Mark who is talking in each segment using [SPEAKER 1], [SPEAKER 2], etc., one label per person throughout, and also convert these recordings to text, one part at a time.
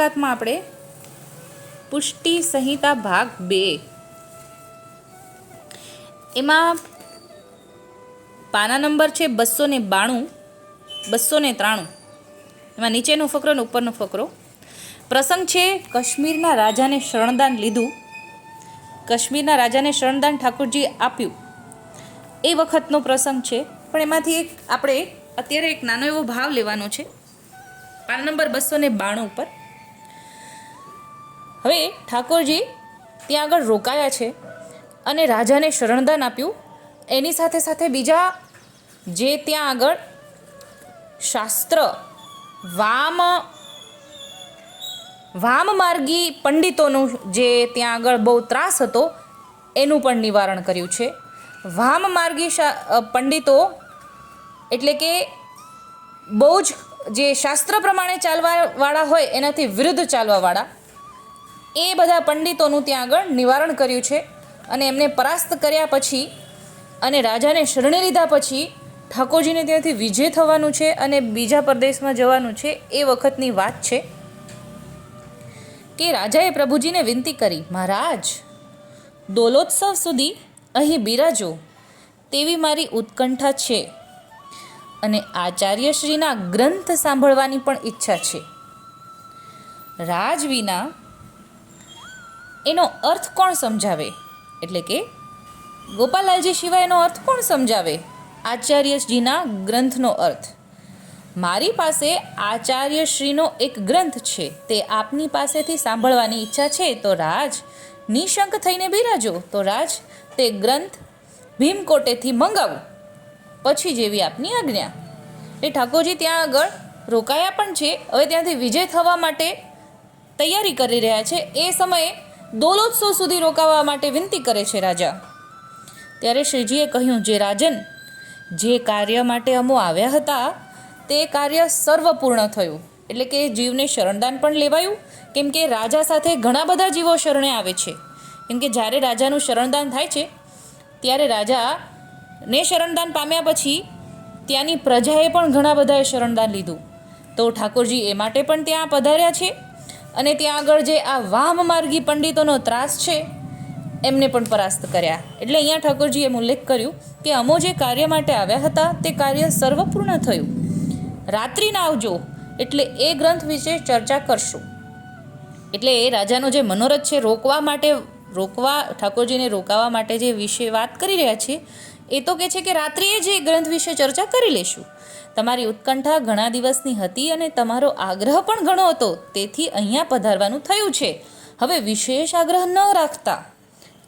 [SPEAKER 1] વાતમાં આપણે પુષ્ટિ સંહિતા ભાગ બે. એમાં પાના નંબર છે બસો ને બાણું, બસો ને ત્રાણું. એમાં નીચેનો ફકરો ને ઉપરનો ફકરો. પ્રસંગ છે કાશ્મીરના રાજાને શરણદાન લીધું. કાશ્મીરના રાજાને શરણદાન ઠાકોરજી આપ્યું. એ વખતનો પ્રસંગ છે, પણ એમાંથી એક આપણે અત્યારે એક નાનો એવો ભાવ લેવાનો છે. પાન નંબર બસો ને બાણું ઉપર. હવે ઠાકોરજી, ત્યાં આગળ રોકાયા છે અને રાજાને શરણદાન આપ્યું. એની સાથે સાથે બીજા જે ત્યાં આગળ શાસ્ત્ર, વામ, વામમાર્ગી પંડિતોનું જે ત્યાં આગળ બહુ ત્રાસ હતો, એનું પણ નિવારણ કર્યું છે. વામમાર્ગી માર્ગી પંડિતો એટલે કે બહુ જ જે શાસ્ત્ર પ્રમાણે ચાલવાવાળા હોય, એનાથી વિરુદ્ધ ચાલવાવાળા એ બધા પંડિતોનું ત્યાં આગળ નિવારણ કર્યું છે અને એમને પરાસ્ત કર્યા પછી અને રાજાને શરણે લીધા પછી ઠાકોરજીને ત્યાંથી વિજય થવાનું છે અને બીજા પ્રદેશમાં જવાનું છે એ વખતની વાત છે કે રાજાએ પ્રભુજીને વિનંતી કરી, મહારાજ, દોલોત્સવ સુધી અહીં બિરાજો. તેવી મારી ઉત્કંઠા છે અને આચાર્યશ્રીના ગ્રંથ સાંભળવાની પણ ઈચ્છા છે. રાજ વિના એનો અર્થ કોણ સમજાવે? એટલે કે ગોપાલાલજી સિવાય એનો અર્થ કોણ સમજાવે? આચાર્યશ્રીના ગ્રંથનો અર્થ. મારી પાસે આચાર્યશ્રીનો એક ગ્રંથ છે, તે આપની પાસેથી સાંભળવાની ઈચ્છા છે, તો રાજ, નિશંક થઈને બિરાજો, તો રાજ, તે ગ્રંથ ભીમકોટેથી મંગાવું. પછી જેવી આપની આજ્ઞા. એ ઠાકોરજી ત્યાં આગળ રોકાયા પણ છે, હવે ત્યાંથી વિજય થવા માટે તૈયારી કરી રહ્યા છે. એ સમયે દોલોત્સવ સુધી રોકાવા માટે વિનંતી કરે છે રાજા. ત્યારે શ્રીજીએ કહ્યું, જે રાજન, જે કાર્ય માટે અમો આવ્યા હતા, તે કાર્ય સર્વપૂર્ણ થયું. એટલે કે જીવને શરણદાન પણ લેવાયું. કેમ કે રાજા સાથે ઘણા બધા જીવો શરણે આવે છે. કેમ કે જ્યારે રાજાનું શરણદાન થાય છે, ત્યારે રાજા ને શરણદાન પામ્યા પછી ત્યાંની પ્રજાએ પણ ઘણા બધાએ શરણદાન લીધું. તો ઠાકોરજી એ માટે પણ ત્યાં પધાર્યા છે. અને ત્યાં આગળ જે આ વામમાર્ગી પંડિતોનો ત્રાસ છે, એમને પણ પરાસ્ત કર્યા. એટલે અહીંયા ઠાકોરજીએ ઉલ્લેખ કર્યું કે અમો જે કાર્ય માટે આવ્યા હતા, તે કાર્ય સર્વપૂર્ણ થયું. રાત્રિના આવજો, એટલે એ ગ્રંથ વિશે ચર્ચા કરશું. એટલે એ રાજાનો જે મનોરથ છે, રોકવા માટે, રોકવા, ઠાકોરજીને રોકાવા માટે જે વિશે વાત કરી રહ્યા છે એ તો કે છે કે રાત્રિએ જ એ ગ્રંથ વિશે ચર્ચા કરી લેશું. તમારી ઉત્કંઠા ઘણા દિવસની હતી અને તમારો આગ્રહ પણ ઘણો હતો. તેથી અહીંયા પધારવાનું થયું છે. હવે વિશેષ આગ્રહ ન રાખતા.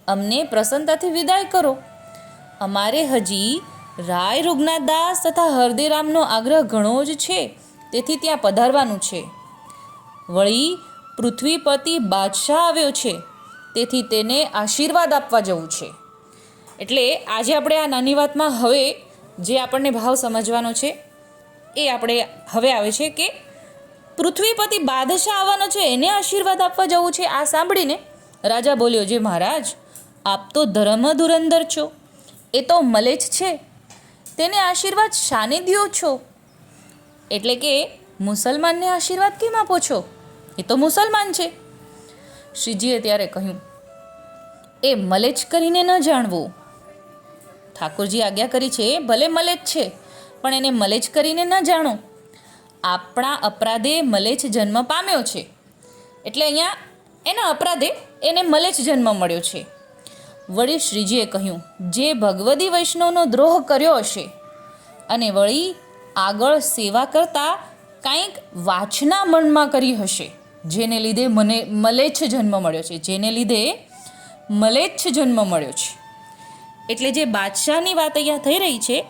[SPEAKER 1] અમને પ્રસન્નતાથી વિદાય કરો. અમારે હજી રાય રૂગનાથદાસ તથા હરદેરામનો આગ્રહ ઘણો જ છે. તેથી ત્યાં પધારવાનું છે. વળી પૃથ્વીપતિ બાદશાહ આવ્યો છે. તેથી તેને આશીર્વાદ આપવા જવું છે. એટલે આજે આપણે આ નાની વાતમાં હવે જે આપણને ભાવ સમજવાનો છે, એ આપણે હવે આવે છે કે પૃથ્વીપતિ બાદશાહ આવવાનો છે, એને આશીર્વાદ આપવા જવું છે, આ સાંભળીને રાજા બોલ્યો, જે મહારાજ, આપ તો ધર્મ ધુરંધર છો, એ તો મલેચ છે, તેને આશીર્વાદ શાને દ્યો છો? એટલે કે મુસલમાનને આશીર્વાદ કેમ આપો છો? એ તો મુસલમાન છે. શ્રીજીએ ત્યારે કહ્યું, એ મલેચ કરીને ન જાણવું ઠાકોરજી આજ્ઞા કરી છે, ભલે મલેચ છે, પણ એને મલેચ કરીને ન જાણો. આપણા અપરાધે મલેચ જન્મ પામ્યો છે. એટલે અહીંયા એના અપરાધે એને મલેચ જન્મ મળ્યો છે. વળી શ્રીજીએ કહ્યું, જે ભગવદી વૈષ્ણવનો દ્રોહ કર્યો હશે અને વળી આગળ સેવા કરતાં કાંઈક વાંચના મનમાં કરી હશે, જેને લીધે મને મલેચ્છ જન્મ મળ્યો છે, જેને લીધે મલેચ્છ જન્મ મળ્યો છે. એટલે જે બાદશાહની વાત અહીંયા થઈ રહી છે,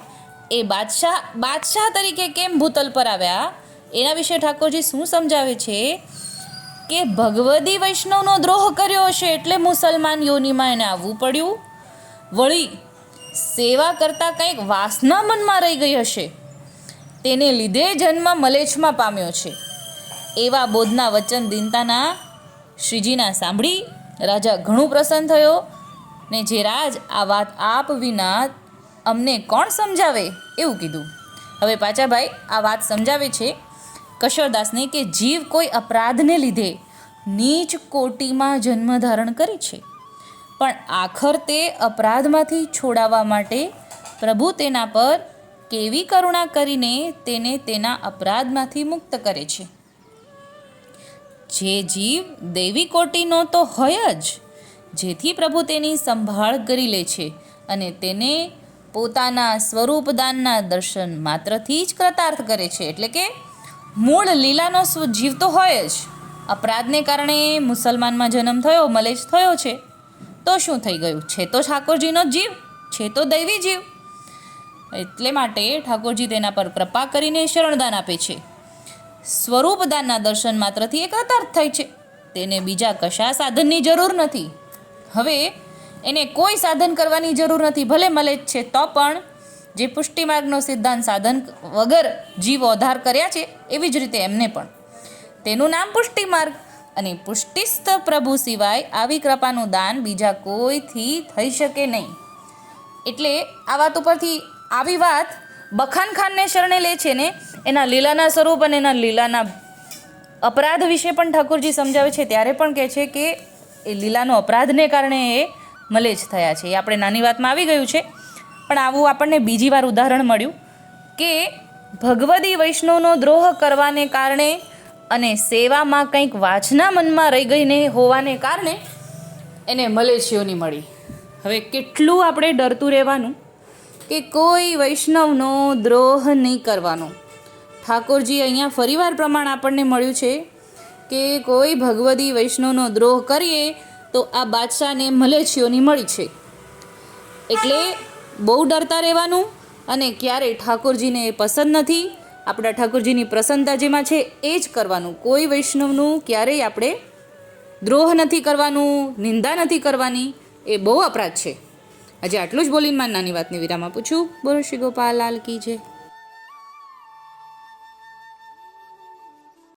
[SPEAKER 1] એ બાદશાહ બાદશાહ તરીકે કેમ ભૂતલ પર આવ્યા? એના વિશે ઠાકોરજી શું સમજાવે છે? કે ભગવદી વૈષ્ણવનો દ્રોહ કર્યો હશે એટલે મુસલમાન યોનિમાં એને આવવું પડ્યું. વળી સેવા કરતાં કંઈક વાસના મનમાં રહી ગઈ હશે. તેને લીધે જન્મ મલેચ્છમાં પામ્યો છે. એવા બોધના વચન દિનતાના શ્રીજીના સાંભળી રાજા ઘણું પ્રસન્ન થયો. ને જે રાજ આ વાત આપ વિના અમને કોણ સમજાવે એવું કીધું. હવે પાછા ભાઈ, આ વાત સમજાવે છે કશોરદાસને કે જીવ કોઈ અપરાધને લીધે નીચ કોટીમાં જન્મ ધારણ કરે છે. પણ આખર તે અપરાધમાંથી છોડાવવા માટે પ્રભુ તેના પર કેવી કરુણા કરીને તેને તેના અપરાધમાંથી મુક્ત કરે છે. જે જીવ દેવી કોટીનો તો હોય જ. જેથી પ્રભુ તેની સંભાળ કરી લે છે અને તેને પોતાના સ્વરૂપદાનના દર્શન માત્રથી જ કૃતાર્થ કરે છે. એટલે કે મૂળ લીલાનો જીવ તો હોય જ. અપરાધને કારણે મુસલમાનમાં જન્મ થયો, મલેજ થયો છે. તો શું થઈ ગયું? છે તો ઠાકોરજીનો જીવ, છે તો દૈવી જીવ. એટલે માટે ઠાકોરજી તેના પર કૃપા કરીને શરણદાન આપે છે. સ્વરૂપદાનના દર્શન માત્રથી એ કૃતાર્થ થાય છે. તેને બીજા કશા સાધનની જરૂર નથી. હવે એને કોઈ સાધન કરવાની જરૂર નથી, ભલે મળે જ છે, તો પણ જે પુષ્ટિમાર્ગનો સિદ્ધાંત સાધન વગર જીવ ઓધાર કર્યા છે, એવી જ રીતે એમને પણ. તેનું નામ પુષ્ટિમાર્ગ અને પુષ્ટિસ્થ પ્રભુ સિવાય આવી કૃપાનું દાન બીજા કોઈથી થઈ શકે નહીં. એટલે આ વાત ઉપરથી આવી વાત બખાન ખાનને શરણે લે છે ને, એના લીલાના સ્વરૂપ અને એના લીલાના અપરાધ વિશે પણ ઠાકોરજી સમજાવે છે, ત્યારે પણ કહે છે કે એ લીલાનો અપરાધને કારણે એ મલેજ થયા છે. એ આપણે નાની વાતમાં આવી ગયું છે. પણ આવું આપણને બીજી વાર ઉદાહરણ મળ્યું કે ભગવદી વૈષ્ણવનો દ્રોહ કરવાને કારણે અને સેવામાં કંઈક વાંચના મનમાં રહી ગઈને હોવાને કારણે એને મલેશિયોની મળી. હવે કેટલું આપણે ડરતું રહેવાનું કે કોઈ વૈષ્ણવનો દ્રોહ નહીં કરવાનો. ઠાકોરજી અહીંયા ફરીવાર પ્રમાણ આપણને મળ્યું છે. કે કોઈ ભગવદી વૈષ્ણવનો દ્રોહ કરીએ, તો આ બાદશાહને મલેશીઓની મળી છે. એટલે બહુ ડરતા રહેવાનું અને ક્યારેય ઠાકોરજીને એ પસંદ નથી. આપણા ઠાકોરજીની પ્રસન્નતા જેમાં છે એ જ કરવાનું. કોઈ વૈષ્ણવનું ક્યારેય આપણે દ્રોહ નથી કરવાનું, નિંદા નથી કરવાની, એ બહુ અપરાધ છે. આજે આટલું જ બોલીને મારી નાની વાતની વિરામ આપું છું. બોલો શ્રી ગોપાલ, લાલ કી જય.